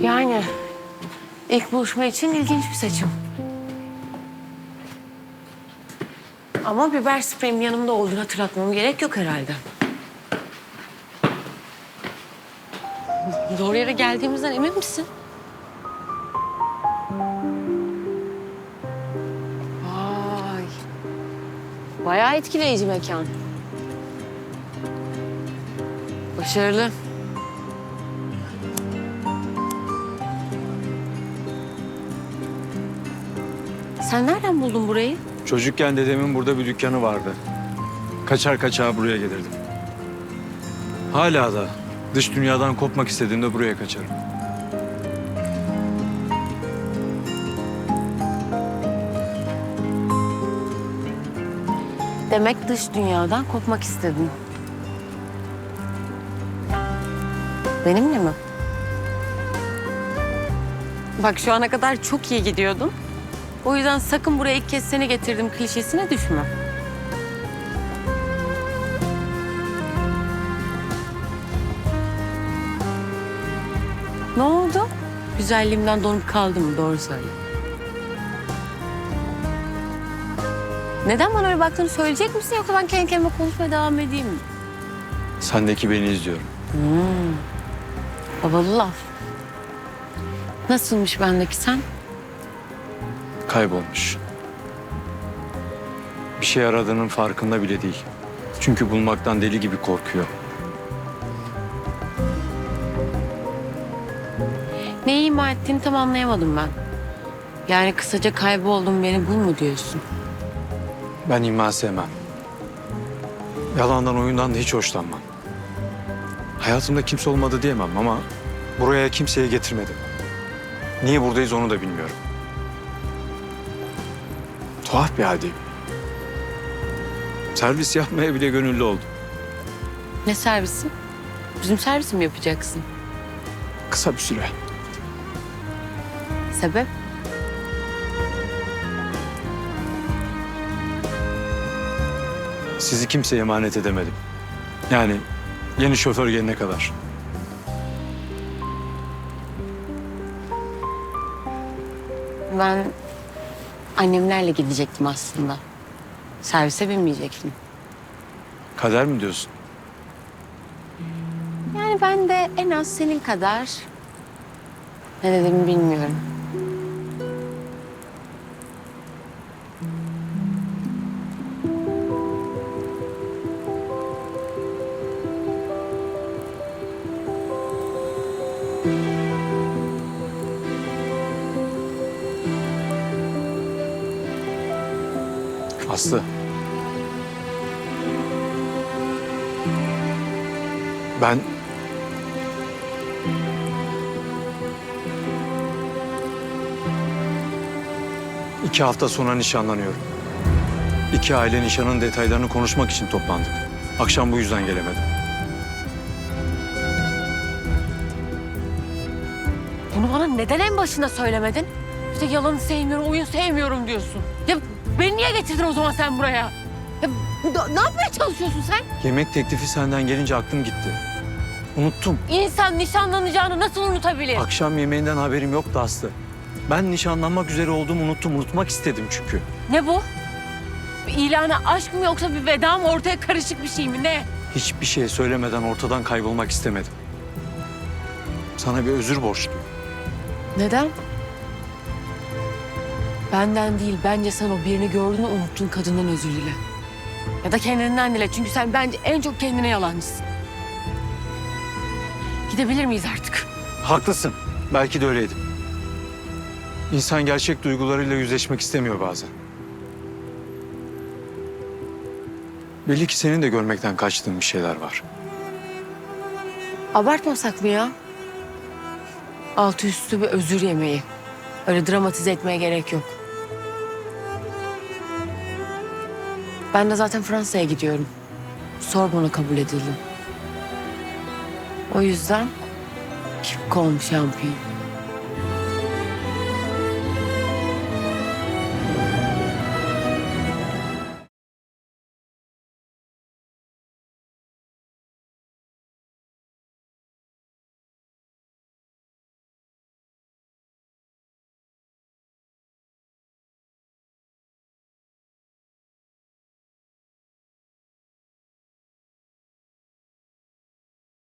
Yani ilk buluşma için ilginç bir seçim. Ama biber spreyim yanımda olduğunu hatırlatmam gerek yok herhalde. Doğru yere geldiğimizden emin misin? Vay. Bayağı etkileyici mekan. Başarılı. Sen nereden buldun burayı? Çocukken dedemin burada bir dükkanı vardı. Kaçar kaçağı buraya gelirdim. Hala da dış dünyadan kopmak istediğimde buraya kaçarım. Demek dış dünyadan kopmak istedin. Benimle mi? Bak şu ana kadar çok iyi gidiyordun. O yüzden sakın buraya ilk kez seni getirdim klişesine düşme. Ne oldu? Güzelliğimden donup kaldım mı? Doğru söyle. Neden bana öyle baktığını söyleyecek misin yoksa ben kendi kendime konuşmaya devam edeyim mi? Sendeki beni izliyorum. Babalı laf. Nasılmış bendeki sen? Kaybolmuş. Bir şey aradığının farkında bile değil. Çünkü bulmaktan deli gibi korkuyor. Neyi ima ettiğini tam anlayamadım ben. Yani kısaca kayboldum beni bul mu diyorsun? Ben iman sevmem. Yalandan oyundan da hiç hoşlanmam. Hayatımda kimse olmadı diyemem ama buraya kimseyi getirmedim. Niye buradayız onu da bilmiyorum. Tuhaf bir haldeyim. Servis yapmaya bile gönüllü oldum. Ne servisi? Bizim servisi mi yapacaksın? Kısa bir süre. Sebep? Sizi kimseye emanet edemedim. Yani yeni şoför gelene kadar. Ben annemlerle gidecektim aslında. Servise binmeyecektim. Kader mi diyorsun? Yani ben de en az senin kadar ne dediğimi bilmiyorum. Aslı. Ben... İki hafta sonra nişanlanıyorum. İki aile nişanın detaylarını konuşmak için toplandık. Akşam bu yüzden gelemedim. Bunu bana neden en başında söylemedin? İşte yalanı sevmiyorum, oyun sevmiyorum diyorsun. Ya beni niye getirdin o zaman sen buraya? Ya ne yapmaya çalışıyorsun sen? Yemek teklifi senden gelince aklım gitti. Unuttum. İnsan nişanlanacağını nasıl unutabilir? Akşam yemeğinden haberim yoktu Aslı. Ben nişanlanmak üzere olduğumu unuttum. Unutmak istedim çünkü. Ne bu? Bir ilana aşk mı yoksa bir veda mı ortaya karışık bir şey mi ne? Hiçbir şey söylemeden ortadan kaybolmak istemedim. Sana bir özür borçluyum. Neden? Benden değil, bence sen o birini gördüğünü unuttun kadından özür dile. Ya da kendinden dile çünkü sen bence en çok kendine yalancısın. Gidebilir miyiz artık? Haklısın. Belki de öyleydim. İnsan gerçek duygularıyla yüzleşmek istemiyor bazen. Belli ki senin de görmekten kaçtığın bir şeyler var. Abartmasak mı ya? Altı üstü bir özür yemeği. Öyle dramatize etmeye gerek yok. Ben de zaten Fransa'ya gidiyorum. Sorbon'a kabul edildim. O yüzden kim olmuş şampiyon.